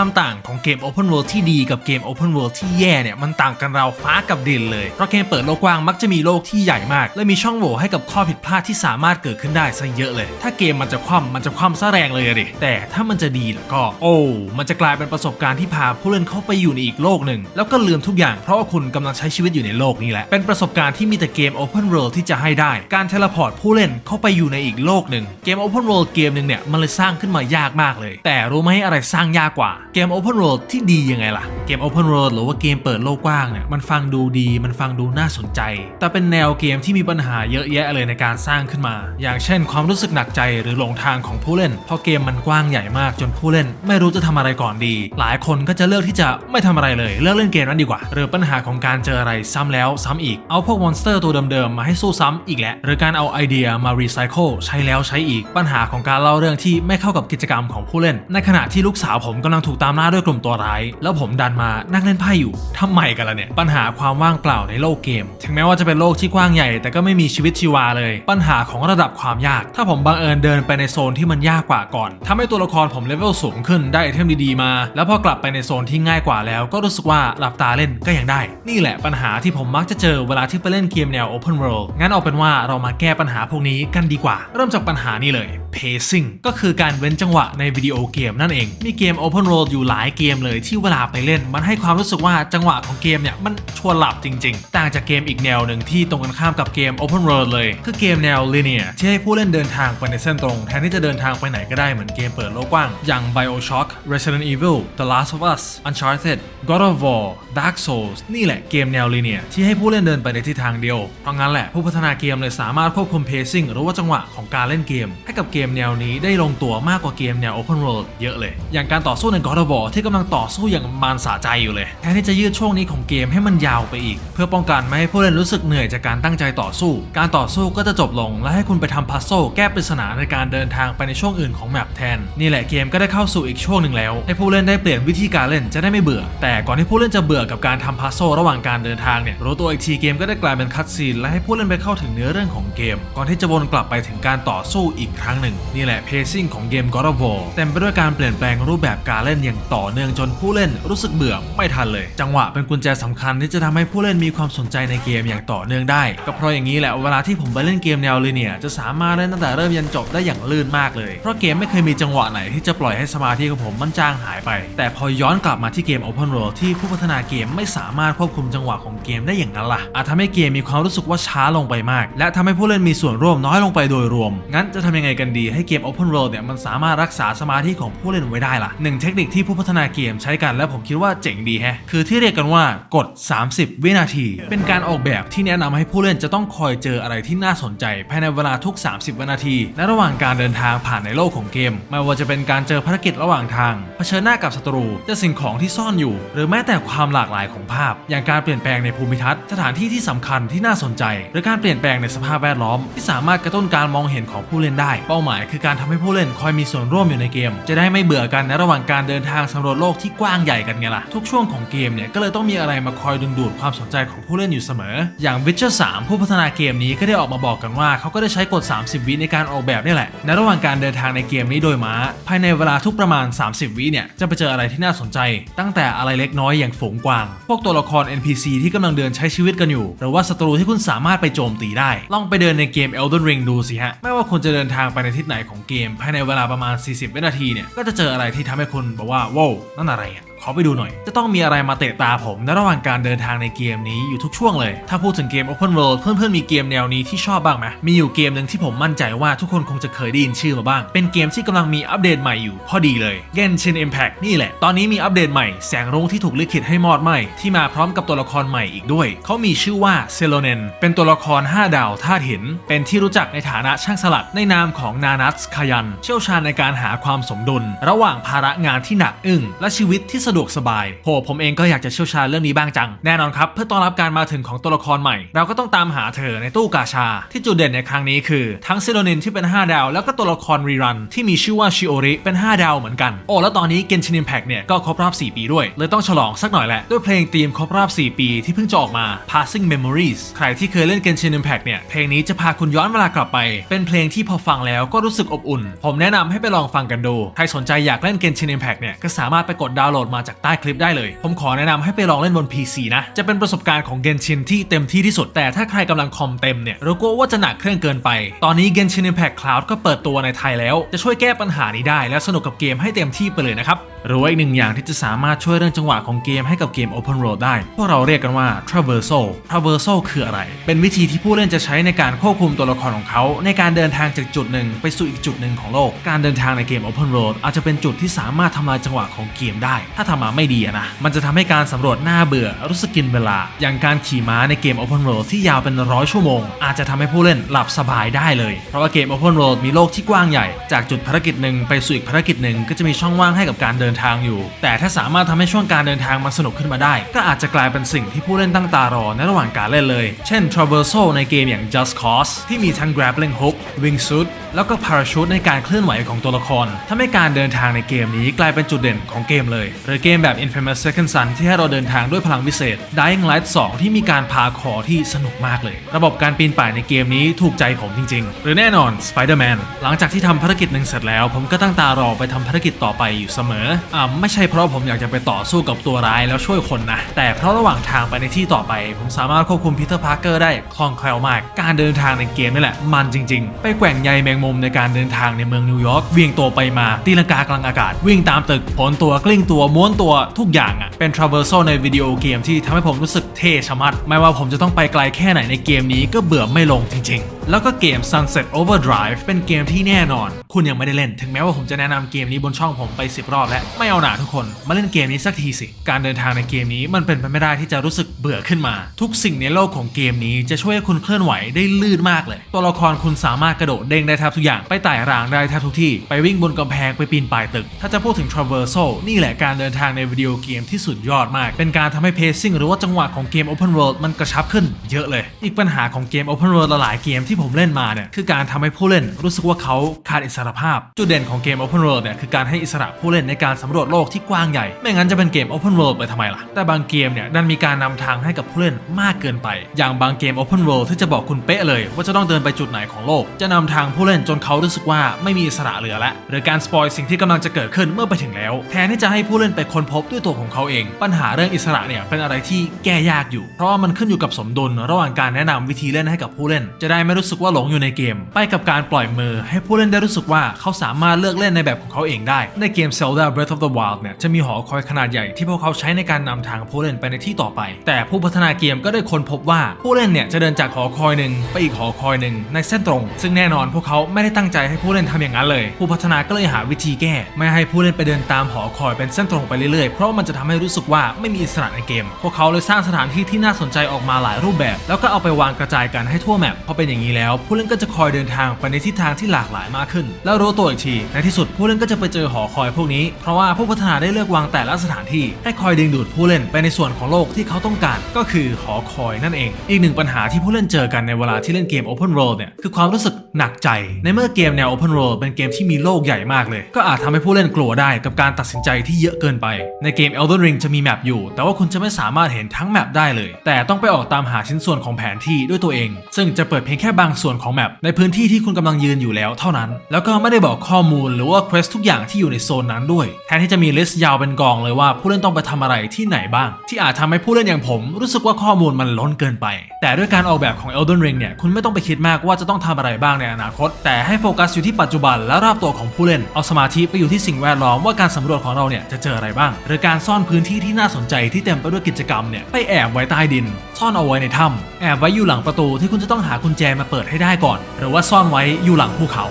ความต่างของเกม Open World ที่ดีกับเกม Open World ที่แย่เนี่ยมันต่างกันราวฟ้ากับดินเลย เพราะเกมเปิดโลกกว้างมักจะมีโลกที่ใหญ่มาก และมีช่องโหว่ให้กับข้อผิดพลาดที่สามารถเกิดขึ้นได้ซะเยอะเลย ถ้าเกมมันจะคว่ำมันจะคว่ำซะแรงเลยดิแต่ถ้ามันจะดีแล้วก็ โอ้ มันจะกลายเป็นประสบการณ์ที่พาผู้เล่นเข้าไปอยู่ในอีกโลกหนึ่งแล้วก็ลืมทุกอย่างเพราะว่าคุณกำลังใช้ชีวิตอยู่ในโลกนี้แหละเป็นประสบการณ์ที่มีแต่เกม Open World ที่จะให้ได้ การเทเลพอร์ตผู้เล่นเข้าไปอยู่ในอีกโลกหนึ่งเกม Open World เกมหนึ่งเนี่ยมันเลยสร้างขึ้นมายากมากเลย แต่รู้ไหมอะไรสร้างยากกว่าเกม Open World ที่ดียังไงล่ะ เกม Open World หรือว่าเกมเปิดโลกกว้างเนี่ยมันฟังดูดีมันฟังดูน่าสนใจ แต่เป็นแนวเกมที่มีปัญหาเยอะแยะเลยในการสร้างขึ้นมา อย่างเช่น ความรู้สึกหนักใจหรือหลงทางของผู้เล่น เพราะเกมมันกว้างใหญ่มากจนผู้เล่น ไม่รู้จะทำอะไรก่อนดี หลายคนก็จะเลือกที่จะไม่ทำอะไรเลยเลิกเล่นเกมนั้นดีกว่า หรือปัญหาของการเจออะไรซ้ำแล้วซ้ำอีกเอาพวกมอนสเตอร์ตัวเดิมๆมาให้สู้ซ้ำอีกแหละหรือการเอาไอเดียมารีไซเคิลใช้แล้วใช้อีกปัญหาของการเล่าเรื่องที่ไม่เข้ากับกิจกรรมของผู้เล่น ในขณะที่ลูกสาวผมกำลังถูกตามล่าด้วยกลุ่มตัวร้าย แล้วผมดันมานั่งเล่นไพ่อยู่ทำไมกันล่ะเนี่ย ปัญหาความว่างเปล่าในโลกเกม ถึงแม้ว่าจะเป็นโลกที่กว้างใหญ่ แต่ก็ไม่มีชีวิตชีวาเลย ปัญหาของระดับความยาก ถ้าผมบังเอิญเดินไปในโซนที่มันยากกว่าก่อนทำให้ตัวละครผมเลเวลสูงขึ้นได้ไอเทมดีๆมา แล้วพอกลับไปในโซนที่ง่ายกว่าแล้ว ก็รู้สึกว่าหลับตาเล่นก็ยังได้ นี่แหละปัญหาที่ผมมักจะเจอเวลาที่ไปเล่นเกมแนว Open World งั้นเอาเป็นว่าเรามาแก้ปัญหาพวกนี้กันดีกว่า เริ่มจากปัญหานี้เลย pacing ก็คือการเว้นจังหวะในวิดีโอเกมนั่นเองมีเกม Open World อยู่หลายเกมเลยที่เวลาไปเล่น มันให้ความรู้สึกว่าจังหวะของเกมเนี่ยมันชวนหลับจริง ๆ ต่างจากเกมอีกแนวหนึ่งที่ตรงกันข้ามกับเกม Open World เลย คือเกมแนว linear ที่ให้ผู้เล่นเดินทางไปในเส้นตรง แทนที่จะเดินทางไปไหนก็ได้เหมือนเกมเปิดโลกกว้าง อย่าง BioShock Resident Evil The Last of Us Uncharted God of War Dark Souls นี่แหละเกมแนว linear ที่ให้ผู้เล่นเดินไปในทิศทางเดียว เพราะงั้นแหละผู้พัฒนาเกมเลยสามารถควบคุม pacing หรือว่าจังหวะของการเล่นเกม ให้กับเกมแนวนี้ได้ลงตัวมากกว่าเกมแนว Open World เยอะเลย อย่างการต่อสู้ใน God of War ที่กำลังต่อสู้อย่างมานสะใจอยู่เลยแทนที่จะยืดช่วงนี้ของเกมให้มันยาวไปอีก เพื่อป้องกันไม่ให้ผู้เล่นรู้สึกเหนื่อยจากการตั้งใจต่อสู้ การต่อสู้ก็จะจบลง และให้คุณไปทำพัซโซแก้ปริศนาในการเดินทางไปในช่วงอื่นของแมปแทน นี่แหละเกมก็ได้เข้าสู่อีกช่วงหนึ่งแล้ว ให้ผู้เล่นได้เปลี่ยนวิธีการเล่นจะได้ไม่เบื่อ แต่ก่อนที่ผู้เล่นจะเบื่อกับการทำพัซโซระหว่างการเดินทางเนี่ยรู้ตัวอีกทีเกมก็ได้กลายเป็นคัตซีนและให้ผู้เล่นไปเข้าถึงเนื้อเรื่องของเกม ก่อนที่จะวนกลับไปถึงการต่อสู้อีกครั้งหนึ่งนี่แหละเพซิ่งของเกม God of War เต็มไปด้วยการเปลี่ยนแปลงรูปแบบการเล่นอย่างต่อเนื่องจนผู้เล่นรู้สึกเบื่อไม่ทันเลย จังหวะเป็นกุญแจสำคัญที่จะทำให้ผู้เล่นมีความสนใจในเกมอย่างต่อเนื่องได้ ก็เพราะอย่างนี้แหละเวลาที่ผมไปเล่นเกมแนวเลีเนี่ยจะสามารถเล่นตั้งแต่เริ่มยันจบได้อย่างลื่นมากเลย เพราะเกมไม่เคยมีจังหวะไหนที่จะปล่อยให้สมาธิของผมมันจางหายไป แต่พอย้อนกลับมาที่เกม Open World ที่ผู้พัฒนาเกมไม่สามารถควบคุมจังหวะของเกมได้อย่างนั้นล่ะอาจทำให้เกมมีความรู้สึกว่าช้าลงไปมาก และทำให้ผู้เล่นมีส่วนร่วมน้อยลงไปโดยรวม งั้นจะทำยังไงกันดีให้เกม Open World เนี่ยมันสามารถรักษาสมาธิของผู้เล่นไว้ได้ล่ะหนึ่งเทคนิคที่ผู้พัฒนาเกมใช้กันและผมคิดว่าเจ๋งดีแฮะ คือที่เรียกกันว่ากด 30 วินาที เป็นการออกแบบที่แนะนำให้ผู้เล่นจะต้องคอยเจออะไรที่น่าสนใจ ภายในเวลาทุก 30 วินาที และระหว่างการเดินทางผ่านในโลกของเกม ไม่ว่าจะเป็นการเจอภารกิจระหว่างทาง เผชิญหน้ากับศัตรูเจอสิ่งของที่ซ่อนอยู่ หรือแม้แต่ความหลากหลายของภาพ อย่างการเปลี่ยนแปลงในภูมิทัศน์ สถานที่ที่สำคัญที่น่าสนใจ หรือการเปลี่ยนแปลงในสภาพแวดล้อม ที่สามารถกระตุ้นการมองเห็นของผู้เล่นได้ เป้าหมาย คือการทำให้ผู้เล่นคอยมีส่วนร่วมอยู่ในเกม จะได้ไม่เบื่อกันในระหว่างการเดินินทางสำรวจโลกที่กว้างใหญ่กันไงล่ะ ทุกช่วงของเกมเนี่ยก็เลยต้องมีอะไรมาคอยดึงดูดความสนใจของผู้เล่นอยู่เสมอ อย่าง Witcher 3 ผู้พัฒนาเกมนี้ก็ได้ออกมาบอกกันว่าเขาก็ได้ใช้กฎ 30 วิในการออกแบบนี่แหละ ในระหว่างการเดินทางในเกมนี้โดยม้า ภายในเวลาทุกประมาณ 30 วิเนี่ยจะไปเจออะไรที่น่าสนใจ ตั้งแต่อะไรเล็กน้อยอย่างฝูงกวาง พวกตัวละคร NPC ที่กำลังเดินใช้ชีวิตกันอยู่ หรือว่าศัตรูที่คุณสามารถไปโจมตีได้ ลองไปเดินในเกม Elden Ring ดูสิฮะ ไม่ว่าคุณจะเดินทางไปในทิศไหนของเกม ภายในเวลาประมาณ 40 วินาทีเนี่ย ก็จะเจออะไรที่ทำให้คุณบอกว่าว้าวนั่นอะไรอะ ขอไปดูหน่อย จะต้องมีอะไรมาเตะตาผมในระหว่างการเดินทางในเกมนี้อยู่ทุกช่วงเลย ถ้าพูดถึงเกม Open World เพื่อนๆมีเกมแนวนี้ที่ชอบบ้างไหมมีอยู่เกมหนึ่งที่ผมมั่นใจว่าทุกคนคงจะเคยได้ยินชื่อมาบ้าง เป็นเกมที่กำลังมีอัปเดตใหม่อยู่พอดีเลย Genshin Impact นี่แหละ ตอนนี้มีอัปเดตใหม่แสงรุ้งที่ถูกลิขิตให้มอดไหมที่มาพร้อมกับตัวละครใหม่อีกด้วย เขามีชื่อว่าเซโลเนนเป็นตัวละคร 5 ดาวธาตุหิน เป็นที่รู้จักในฐานะช่างสลักในนามของนานัสคายัน เชี่ยวชาญในการหาความสมดุล ระหว่างภาระงานที่หนักอึ้งและชีวิตที่สะดวกสบายโหผมเองก็อยากจะเชี่ยวชาญเรื่องนี้บ้างจัง แน่นอนครับเพื่อต้อนรับการมาถึงของตัวละครใหม่ เราก็ต้องตามหาเธอในตู้กาชา ที่จุดเด่นในครั้งนี้คือ ทั้งซิโ o นินที่เป็น 5 ดาว แล้วก็ตัวละครรีรัน ที่มีชื่อว่าชิโอริเป็น 5 ดาวเหมือนกัน โอ้แล้วตอนนี้เกนชิน Impact เนี่ยก็ครบรอบ 4 ปีด้วย เลยต้องฉลองสักหน่อยแหละด้วยเพลงธีมครบรอบ 4 ปีที่เพิ่งจะออกมา Passing Memories ใครที่เคยเล่นเกนชิน Impact เนี่ยเพลงนี้จะพาคุณย้อนเวลากลับไป เป็นเพลงที่พอฟังแล้วก็รู้สึกอบอุ่น ผมแนะนำให้ไปลองฟังกันดูใครสนใจอยากเล่นเกนชิน Impact เนี่ยก็สามารถไปกดดาวน์โหลดมาจากใต้คลิปได้เลย ผมขอแนะนำให้ไปลองเล่นบน PC นะ จะเป็นประสบการณ์ของเกนชินที่เต็มที่ที่สุด แต่ถ้าใครกำลังคอมเต็มเนี่ยเรากลัวว่าจะหนักเครื่องเกินไป ตอนนี้ Genshin Impact Cloud ก็เปิดตัวในไทยแล้ว จะช่วยแก้ปัญหานี้ได้ และสนุกกับเกมให้เต็มที่ไปเลยนะครับหรือว่าอีกหนึ่งอย่างที่จะสามารถช่วยเรื่องจังหวะของเกมให้กับเกม Open World ได้ พวกเราเรียกกันว่า Traversal Traversal คืออะไร เป็นวิธีที่ผู้เล่นจะใช้ในการควบคุมตัวละครของเขา ในการเดินทางจากจุดหนึ่งไปสู่อีกจุดหนึ่งของโลก การเดินทางในเกม Open World อาจจะเป็นจุดที่สามารถทำลายจังหวะของเกมได้ ถ้าทำมาไม่ดีนะ มันจะทำให้การสำรวจน่าเบื่อรู้สึกกินเวลา อย่างการขี่ม้าในเกม Open World ที่ยาวเป็นร้อยชั่วโมง อาจจะทำให้ผู้เล่นหลับสบายได้เลย เพราะว่าเกม Open World มีโลกที่กว้างใหญ่ จากจุดภารกิจหนึ่งไปสู่อีกภารกิจหนึ่งก็จะมีช่องว่างให้กับการเดินทางอยู่ แต่ถ้าสามารถทำให้ช่วงการเดินทางมันสนุกขึ้นมาได้ ก็อาจจะกลายเป็นสิ่งที่ผู้เล่นตั้งตารอในระหว่างการเล่นเลย เช่น Traversal ในเกมอย่าง Just Cause ที่มีทั้ง Grappling Hook Wingsuit แล้วก็ Parachute ในการเคลื่อนไหวของตัวละครทำให้การเดินทางในเกมนี้กลายเป็นจุดเด่นของเกมเลยหรือเกมแบบ Infamous Second Son ที่ให้เราเดินทางด้วยพลังวิเศษ Dying Light 2 ที่มีการพาคอที่สนุกมากเลย ระบบการปีนป่ายในเกมนี้ถูกใจผมจริง ๆ หรือแน่นอน Spider-Man หลังจากที่ทำภารกิจหนึ่งเสร็จแล้ว ผมก็ตั้งตารอไปทำภารกิจต่อไปอยู่เสมออ่าไม่ใช่เพราะผมอยากจะไปต่อสู้กับตัวร้ายแล้วช่วยคนนะแต่เพราะระหว่างทางไปในที่ต่อไป ผมสามารถควบคุมพีเตอร์พาร์เกอร์ได้คล่องแคล่วมาก การเดินทางในเกมนี่แหละมันจริง ๆ ไปแกว่งใยแมงมุมในการเดินทางในเมืองนิวยอร์กเวียงตัวไปมาตีลังกากลางอากาศ วิ่งตามตึกผลตัวกลิ้งตัวม้วนตัวทุกอย่างอะเป็น traversal ในวิดีโอเกมที่ทำให้ผมรู้สึกเท่ชะมัด ไม่ว่าผมจะต้องไปไกลแค่ไหนในเกมนี้ก็เบื่อไม่ลงจริงๆ แล้วก็เกม Sunset Overdrive เป็นเกมที่แน่นอน คุณยังไม่ได้เล่น ถึงแม้ว่าผมจะแนะนำเกมนี้บนช่องผมไป 10 รอบแล้ว ไม่เอาหนาทุกคน มาเล่นเกมนี้สักทีสิ การเดินทางในเกมนี้มันเป็นไปไม่ได้ที่จะรู้สึกเบื่อขึ้นมา ทุกสิ่งในโลกของเกมนี้จะช่วยให้คุณเคลื่อนไหวได้ลื่นมากเลย ตัวละครคุณสามารถกระโดดเด้งได้แทบทุกอย่าง ไปไต่รางได้แทบทุกที่ ไปวิ่งบนกำแพงไปปีนป่ายตึก ถ้าจะพูดถึง traversal นี่แหละการเดินทางในวิดีโอเกมที่สุดยอดมาก เป็นการทำให้ pacing หรือว่าจังหวะของเกม open world มันกระชับขึ้นเยอะเลย อีกปัญหาของเกม open world หลายเกมที่ผมเล่นมาเนี่ยคือการทำให้ผู้เล่นรู้สึกว่าเขาขาดอิสรภาพ จุดเด่นของเกม open world เนี่ยคือการให้อิสระผู้เล่นในการสำรวจโลกที่กว้างใหญ่ ไม่งั้นจะเป็นเกม open world ไปทำไมล่ะ แต่บางเกมเนี่ยดันมีการนำทางให้กับผู้เล่นมากเกินไป อย่างบางเกม open world ที่จะบอกคุณเป๊ะเลย ว่าจะต้องเดินไปจุดไหนของโลก จะนำทางผู้เล่นจนเขารู้สึกว่าไม่มีอิสระเหลือแล้วหรือการสปอยสิ่งที่กำลังจะเกิดขึ้นเมื่อไปถึงแล้ว แทนที่จะให้ผู้เล่นไปค้นพบด้วยตัวของเขาเองปัญหาเรื่องอิสระเนี่ยเป็นอะไรที่แก้ยากอยู่ เพราะว่ามันขึ้นอยู่กับสมดุลระหว่างการแนะนำวิธีเล่นให้กับผู้เล่น จะได้ไม่รู้สึกว่าหลงอยู่ในเกม ไปกับการปล่อยมือ ให้ผู้เล่นได้รู้สึกว่าเขาสามารถเลือกเล่นในแบบของเขาเองได้ ในเกม Zelda Breath of the Wild เนี่ยจะมีหอคอยขนาดใหญ่ที่พวกเขาใช้ในการนำทางผู้เล่นไปในที่ต่อไป แต่ผู้พัฒนาเกมก็ได้ค้นพบว่าผู้เล่นเนี่ยจะเดินจากหอคอยหนึ่งไปอีกหอคอยหนึ่งในเส้นตรง ซึ่งแน่นอนพวกเขาไม่ได้ตั้งใจให้ผู้เล่นทำอย่างนั้นเลย ผู้พัฒนาก็เลยหาวิธีแก้ ไม่ให้ผู้เล่นไปเดินตามหอคอยเป็นเส้นตรงไปเรื่อยๆเพราะมันจะทำให้รูู้้สึกว่าไม่มีอิสระในเกม พวกเขาเลยสร้างสถานที่ที่น่าสนใจออกมาหลายรูปแบบ แล้วก็เอาไปวางกระจายกันให้ทั่วแมปพอเป็นอย่างนี้แล้ว ผู้เล่นก็จะคอยเดินทางไปในทิศทางที่หลากหลายมากขึ้น แล้วรู้ตัวอีกทีในที่สุดผู้เล่นก็จะไปเจอหอคอยพวกนี้ เพราะว่าผู้พัฒนาได้เลือกวางแต่ละสถานที่ให้คอยดึงดูดผู้เล่นไปในส่วนของโลกที่เขาต้องการ ก็คือหอคอยนั่นเอง อีกหนึ่งปัญหาที่ผู้เล่นเจอกันในเวลาที่เล่นเกม Open World เนี่ยคือความรู้สึกหนักใจ ในเมื่อเกมแนว Open World เป็นเกมที่มีโลกใหญ่มากเลย ก็อาจทำให้ผู้เล่นกลัวได้กับการตัดสินใจที่เยอะเกินไป ในเกม Elden Ring จะมีแมปอยู่ แต่ว่าคุณจะไม่สามารถเห็นทั้งแมปได้เลย แต่ต้องไปออกตามหาชิ้นส่วนของแผนที่ด้วยตัวเอง ซึ่งจะเปิดเพียงแค่บางส่วนของแมปในพื้นที่ที่คุณกำลังยืนอยู่แล้วเท่านั้น แล้วก็ไม่ได้บอกข้อมูลหรือว่าเควสทุกอย่างที่อยู่ในโซนนั้นด้วยแทนที่จะมีลิสต์ยาวเป็นกองเลยว่าผู้เล่นต้องไปทำอะไรที่ไหนบ้าง ที่อาจทำให้ผู้เล่นอย่างผม รู้สึกว่าข้อมูลมันล้นเกินไป แต่ด้วยการออกแบบของ Elden Ring เนี่ยคุณไม่ต้องไปคิดมากว่าจะต้องทำอะไรบ้างในอนาคต แต่ให้โฟกัสอยู่ที่ปัจจุบันและรอบตัวของผู้เล่นเอาสมาธิไปอยู่ที่สิ่งแวดล้อมว่าการสำรวจของเราเนี่ยจะเจออะไรบ้างหรือการซ่อนพื้นที่ที่น่าสนใจที่เต็มไปด้วยกิจกรรมเนี่ยไปแอบไว้ใต้ดิน ซ่อนเอาไว้ในถ้ำแอบไว้อยู่หลังประตูที่คุณจะต้องหากุญแจมาเปิดให้ได้ก่อน หรือว่าซ่อนไว้อยู่หลังภูเขา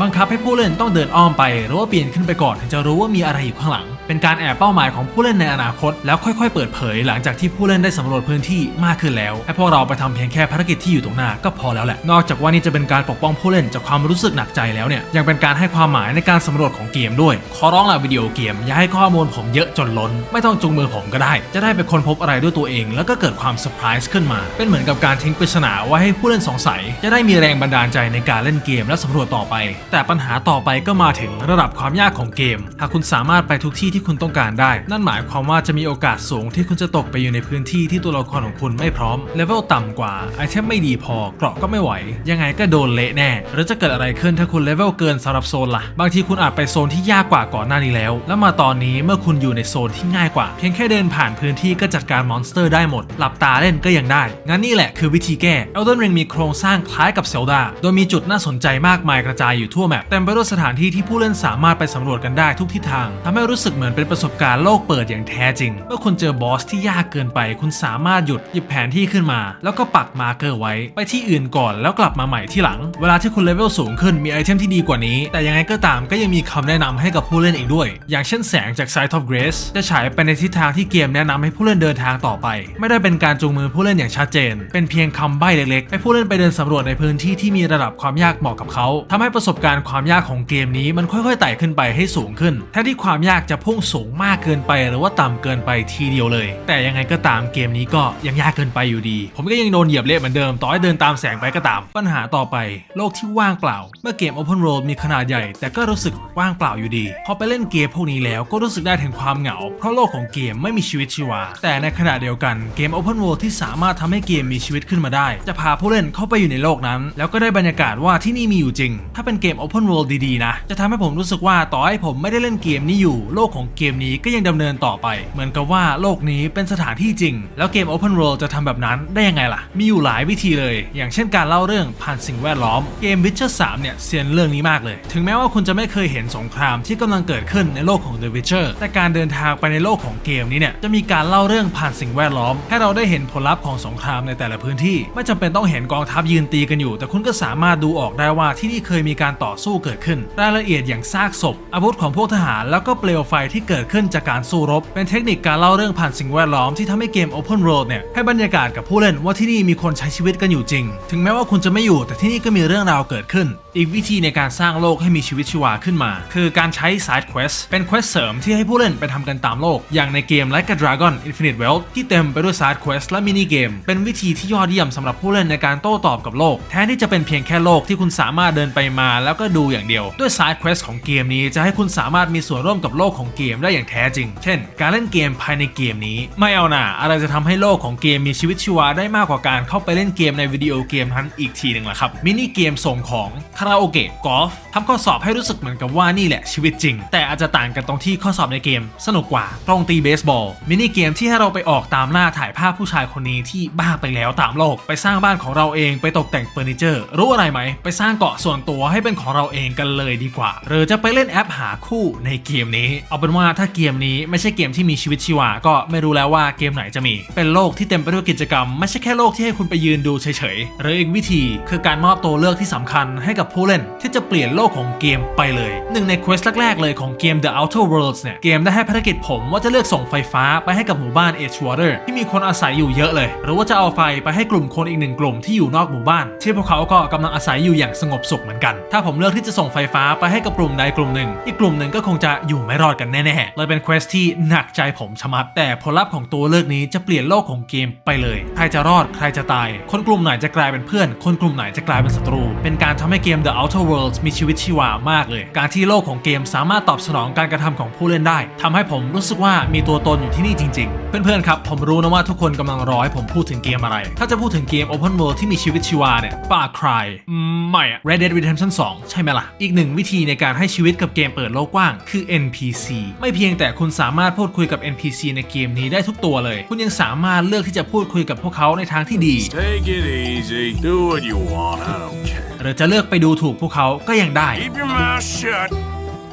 บังคับให้ผู้เล่นต้องเดินอ้อมไปหรือว่าปีนขึ้นไปก่อนถึงจะรู้ว่ามีอะไรอยู่ข้างหลัง เป็นการแอบเป้าหมายของผู้เล่นในอนาคต แล้วค่อยๆ เปิดเผย หลังจากที่ผู้เล่นได้สำรวจพื้นที่มากขึ้นแล้ว ให้พวกเราไปทำเพียงแค่ภารกิจที่อยู่ตรงหน้าก็พอแล้วแหละ นอกจากว่านี่จะเป็นการปกป้องผู้เล่นจากความรู้สึกหนักใจแล้วเนี่ยยังเป็นการให้ความหมายในการสำรวจของเกมด้วย ขอร้องล่ะวิดีโอเกมอย่าให้ข้อมูลผมเยอะจนล้น ไม่ต้องจุงมือผมก็ได้ จะได้เป็นคนพบอะไรด้วยตัวเอง แล้วก็เกิดความเซอร์ไพรส์ขึ้นมา เป็นเหมือนกับการทิ้งปริศนาไว้ให้ผู้เล่นสงสัย จะได้มีแรงบันดาลใจในการเล่นเกมและสำรวจต่อไป แต่ปัญหาต่อไปก็มาถึงระดับความยากของเกม หากคุณสามารถไปทุกที่ที่คุณต้องการได้ นั่นหมายความว่าจะมีโอกาสสูงที่คุณจะตกไปอยู่ในพื้นที่ที่ตัวละครของคุณไม่พร้อมเลเวลต่ำกว่าไอเทมไม่ดีพอเกราะก็ไม่ไหว ยังไงก็โดนเละแน่หรือจะเกิดอะไรขึ้นถ้าคุณเลเวลเกินสำหรับโซนล่ะ บางทีคุณอาจไปโซนที่ยากกว่าก่อนหน้านี้แล้ว แล้วมาตอนนี้เมื่อคุณอยู่ในโซนที่ง่ายกว่า เพียงแค่เดินผ่านพื้นที่ก็จัดการมอนสเตอร์ได้หมด หลับตาเล่นก็ยังได้ งั้นนี่แหละคือวิธีแก้ Elden Ring มีโครงสร้างคล้ายกับเซลดาโดยมีจุดน่าสนใจมากมายกระจายอยู่ทั่วแมปเต็มไปด้วยสถานที่ที่ผู้เล่นสามารถไปสำรวจกันได้ทุกทิศทางทำให้รู้สึกเหมือนเป็นประสบการณ์โลกเปิดอย่างแท้จริง เมื่อคุณเจอบอสที่ยากเกินไป คุณสามารถหยุดหยิบแผนที่ขึ้นมา แล้วก็ปักมาร์เกอร์ไว้ ไปที่อื่นก่อนแล้วกลับมาใหม่ที่หลัง เวลาที่คุณเลเวลสูงขึ้นมีไอเทมที่ดีกว่านี้ แต่ยังไงก็ตามก็ยังมีคำแนะนำให้กับผู้เล่นอีกด้วย อย่างเช่นแสงจาก Sight of Grace จะฉายไปในทิศทางที่เกมแนะนำให้ผู้เล่นเดินทางต่อไป ไม่ได้เป็นการจูงมือผู้เล่นอย่างชัดเจน เป็นเพียงคำใบ้เล็กๆให้ผู้เล่นไปเดินสำรวจในพื้นที่ที่มีระดับความยากเหมาะกับเขาทำให้ประสบการณ์ความยากของเกมนี้มันค่อยๆไต่ขึ้นไปให้สูงขึ้นแทนที่ความยากจะพุ่งสูงมากเกินไปหรือว่าต่ำเกินไปทีเดียวเลย แต่ยังไงก็ตามเกมนี้ก็ยังยากเกินไปอยู่ดี ผมก็ยังโดนเหยียบเละเหมือนเดิมต่อให้เดินตามแสงไปก็ตาม ปัญหาต่อไป โลกที่ว่างเปล่า เมื่อเกม Open World มีขนาดใหญ่ แต่ก็รู้สึกว่างเปล่าอยู่ดี พอไปเล่นเกมพวกนี้แล้วก็รู้สึกได้ถึงความเหงา เพราะโลกของเกมไม่มีชีวิตชีวา แต่ในขณะเดียวกันเกม Open World ที่สามารถทำให้เกมมีชีวิตขึ้นมาได้ จะพาผู้เล่นเข้าไปอยู่ในโลกนั้น แล้วก็ได้บรรยากาศว่าที่นี่มีอยู่จริง ถ้าเป็นเกม Open World ดีๆนะจะทำให้ผมรู้สึกว่าต่อให้ผมไม่ได้เล่นเกมนี้อยู่โลกของเกมนี้ก็ยังดำเนินต่อไป เหมือนกับว่าโลกนี้เป็นสถานที่จริง แล้วเกม Open World จะทำแบบนั้นได้ยังไงล่ะ มีอยู่หลายวิธีเลย อย่างเช่นการเล่าเรื่องผ่านสิ่งแวดล้อมเกม Witcher 3 เนี่ยเซียนเรื่องนี้มากเลย ถึงแม้ว่าคุณจะไม่เคยเห็นสงครามที่กำลังเกิดขึ้นในโลกของ The Witcher แต่การเดินทางไปในโลกของเกมนี้เนี่ยจะมีการเล่าเรื่องผ่านสิ่งแวดล้อม ให้เราได้เห็นผลลัพธ์ของสงครามในแต่ละพื้นที่ ไม่จำเป็นต้องเห็นกองทัพยืนตีกันอยู่ แต่คุณก็สามารถดูออกได้ว่าที่นี่เคยมีการต่อสู้เกิดขึ้น รายละเอียดอย่างซากศพ อาวุธของพวกทหารแล้วก็เปลวไฟที่เกิดขึ้นจากการสู้รบ เป็นเทคนิคการเล่าเรื่องผ่านสิ่งแวดล้อมที่ทำให้เกม Open World เนี่ยให้บรรยากาศกับผู้เล่นว่าที่นี่มีคนใช้ชีวิตกันอยู่จริง ถึงแม้ว่าคุณจะไม่อยู่แต่ที่นี่ก็มีเรื่องราวเกิดขึ้น อีกวิธีในการสร้างโลกให้มีชีวิตชีวาขึ้นมา คือการใช้ Side Quest เป็นเควสเสริมที่ให้ผู้เล่นไปทำกันตามโลก อย่างในเกม Like a Dragon Infinite Wealth ที่เต็มไปด้วย Side Quest และมินิเกม เป็นวิธีที่ยอดเยี่ยมสำหรับผู้เล่นในการโต้ตอบกับโลก แทนที่จะเป็นเพียงแค่โลกที่คุณสามารถเดินไปมาแล้วก็ดูอย่างเดียว ด้วย Side Quest ของเกมนี้จะให้คุณสามารถมีส่วนร่วมกับโลกของเกมได้อย่างแท้จริง เช่น การเล่นเกมภายในเกมนี้ ไม่เอาหน่าอะไรจะทำให้โลกของเกมมีชีวิตชีวาได้มากกว่าการเข้าไปเล่นเกมในวิดีโอเกมนั้นอีกทีหนึ่งละครับ มินิเกมส่งของคาราโอเกะกอล์ฟทำข้อสอบให้รู้สึกเหมือนกับว่านี่แหละชีวิตจริง แต่อาจจะต่างกันตรงที่ข้อสอบในเกม สนุกกว่าตรงตีเบสบอลมินิเกมที่ให้เราไปออกตามล่าถ่ายภาพผู้ชายคนนี้ที่บ้าไปแล้วตามโลก ไปสร้างบ้านของเราเองไปตกแต่งเฟอร์นิเจอร์ รู้อะไรไหม ไปสร้างเกาะส่วนตัวให้เป็นของเราเองกันเลยดีกว่า หรือจะไปเล่นแอปหาคู่ในเกมนี้เอาเป็นว่าถ้าเกมนี้ไม่ใช่เกมที่มีชีวิตชีวา ก็ไม่รู้แล้วว่าเกมไหนจะมี เป็นโลกที่เต็มไปด้วยกิจกรรม ไม่ใช่แค่โลกที่ให้คุณไปยืนดูเฉยๆหรืออีกวิธีคือการมอบตัวเลือกที่สำคัญให้กับผู้เล่นที่จะเปลี่ยนโลกของเกมไปเลย หนึ่งในเควสแรกๆเลยของเกม The Outer Worlds เนี่ยเกมได้ให้ภารกิจผมว่าจะเลือกส่งไฟฟ้าไปให้กับหมู่บ้าน Edgewater ที่มีคนอาศัยอยู่เยอะเลย หรือว่าจะเอาไฟไปให้กลุ่มคนอีกหนึ่งกลุ่มที่อยู่นอกหมู่บ้าน ที่พวกเขาก็กำลังอาศัยอยู่อย่างสงบสุขเหมือนกัน ถ้าผมเลือกที่จะส่งไฟฟ้าไปให้กับกลุ่มใดกลุ่มหนึ่งอีกกลุ่มหนึ่งก็คงจะอยู่ไม่รอดกันแน่ๆเลยเป็นเควสที่หนักใจผมชะมัด แต่ผลลัพธ์ของตัวเลือกนี้จะเปลี่ยนโลกของเกมไปเลย ใครจะรอดใครจะตาย คนกลุ่มไหนจะกลายเป็นเพื่อน คนกลุ่มไหนจะกลายเป็นศัตรู เป็นการทำให้เกม The Outer Worlds มีชีวิตชีวามากเลย การที่โลกของเกมสามารถตอบสนองการกระทำของผู้เล่นได้ทำให้ผมรู้สึกว่ามีตัวตนอยู่ที่นี่จริง ๆ เพื่อนๆครับผมรู้นะว่าทุกคนกำลังรอให้ผมพูดถึงเกมอะไร ถ้าจะพูดถึงเกม Open World ที่มีชีวิตชีวาเนี่ย Far Cry อืมไม่อะ Red Dead Redemption 2 ใช่ไหมล่ะ อีกหนึ่งวิธีในการให้ชีวิตกับเกมเปิดโลกกว้าง คือ NPC ไม่เพียงแต่คุณสามารถพูดคุยกับ NPC ในเกมนี้ได้ทุกตัวเลย คุณยังสามารถเลือกที่จะพูดคุยกับพวกเขาในทางที่ดี Take it easy. Do what you want. I don't care. หรือจะเลือกไปดูถูกพวกเขาก็ยังได้ Keep your mouth shut.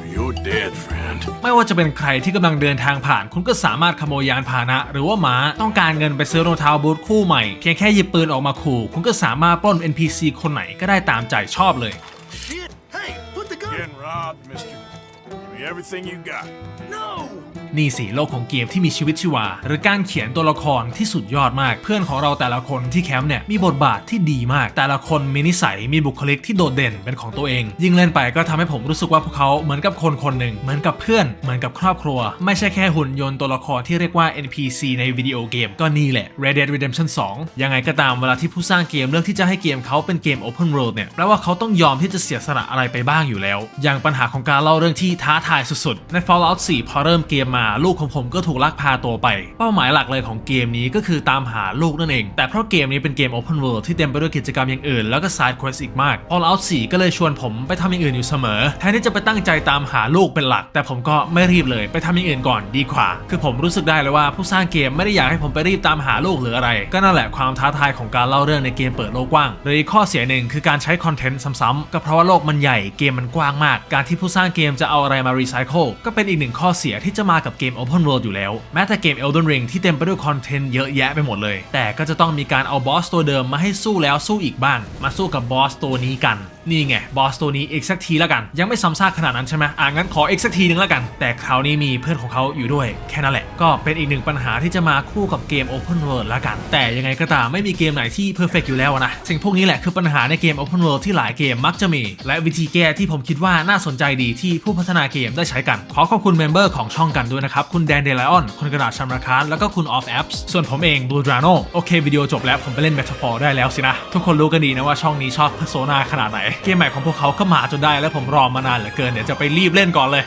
or You're dead, friend. ไม่ว่าจะเป็นใครที่กำลังเดินทางผ่าน คุณก็สามารถขโมยยานพาหนะ หรือว่าม้าต้องการเงินไปซื้อรองเท้าบูทคู่ใหม่เพียงแค่หยิบปืนออกมาขู่ คุณก็สามารถปล้น NPC คนไหนก็ได้ตามใจชอบเลย Shit! Hey, put the gun. Getting robbed, mister. Everything you got. No! นี่สิโลกของเกมที่มีชีวิตชีวา หรือการเขียนตัวละครที่สุดยอดมาก เพื่อนของเราแต่ละคนที่แคมป์เนี่ยมีบทบาทที่ดีมาก แต่ละคนมีนิสัยมีบุคลิกที่โดดเด่นเป็นของตัวเอง ยิ่งเล่นไปก็ทำให้ผมรู้สึกว่าพวกเขาเหมือนกับคนคนหนึ่งเหมือนกับเพื่อน เหมือนกับครอบครัว ไม่ใช่แค่หุ่นยนต์ตัวละครที่เรียกว่า NPC ในวิดีโอเกมก็นี่แหละ Red Dead Redemption 2 ยังไงก็ตามเวลาที่ผู้สร้างเกมเลือกที่จะให้เกมเขาเป็นเกม Open World เนี่ยแปลว่าเขาต้องยอมที่จะเสียสละอะไรไปบ้างอยู่แล้ว อย่างปัญหาของการเล่าเรื่องที่ท้าทายสุดๆใน Fallout 4 พอเริ่มเกมมาลูกของผมก็ถูกลักพาตัวไป เป้าหมายหลักเลยของเกมนี้ก็คือตามหาลูกนั่นเอง แต่เพราะเกมนี้เป็นเกม Open World ที่เต็มไปด้วยกิจกรรมอย่างอื่นแล้วก็ Side Quest อีกมาก Fallout 4 ก็เลยชวนผมไปทำอย่างอื่นอยู่เสมอแทนที่จะไปตั้งใจตามหาลูกเป็นหลัก แต่ผมก็ไม่รีบเลยไปทำอย่างอื่นก่อนดีกว่า คือผมรู้สึกได้เลยว่าผู้สร้างเกมไม่ได้อยากให้ผมไปรีบตามหาลูกหรืออะไร ก็นั่นแหละความท้าทายของการเล่าเรื่องในเกมเปิดโลกกว้างหรืออีกข้อเสียหนึ่งคือการใช้คอนเทนต์ซ้ำๆก็เพราะว่าโลกมันใหญ่เกมมันกว้างมาก การที่ผู้สร้างเกมจะเอาอะไรมารีไซเคิลก็เป็นอีกหนึ่งข้อเสียที่จะมากับเกม Open World อยู่แล้ว แม้แต่เกม Elden Ring ที่เต็มไปด้วยคอนเทนต์เยอะแยะไปหมดเลย แต่ก็จะต้องมีการเอาบอสตัวเดิมมาให้สู้แล้วสู้อีกบ้าง มาสู้กับบอสตัวนี้กัน นี่ไงบอสตัวนี้อีกสักทีแล้วกัน ยังไม่ซ้ำซากขนาดนั้นใช่ไหมอะงั้นขออีกสักทีนึงแล้วกัน แต่คราวนี้มีเพื่อนของเขาอยู่ด้วยแค่นั้นแหละ ก็เป็นอีกหนึ่งปัญหาที่จะมาคู่กับเกม Open World แล้วกัน แต่ยังไงก็ตามไม่มีเกมไหนที่เพอร์เฟกอยู่แล้วนะสิ่งพวกนี้แหละคือปัญหาในเกม Open World ที่หลายเกมมักจะมี และวิธีแก้ที่ผมคิดว่าน่าสนใจดีที่ผู้พัฒนาเกมได้ใช้กัน ขอขอบคุณเมมเบอร์ของช่องกันด้วยนะครับ คุณแดนเดล i ออนคนกระดาษชำระคานแล้วก็คุณออฟแอปส่วนผมเองบลูดราโนโอเควิดีโอจบแล้วผมไปเล่นแมทฟอร์ได้แล้วสินะ ทุกคนรู้กันดีนะว่าช่องนี้ชอบ Persona ขนาดไหน เกมใหม่ของพวกเขาก็มาจนได้และผมรอมานานเหลือเกินเดี๋ยวจะไปรีบเล่นก่อนเลย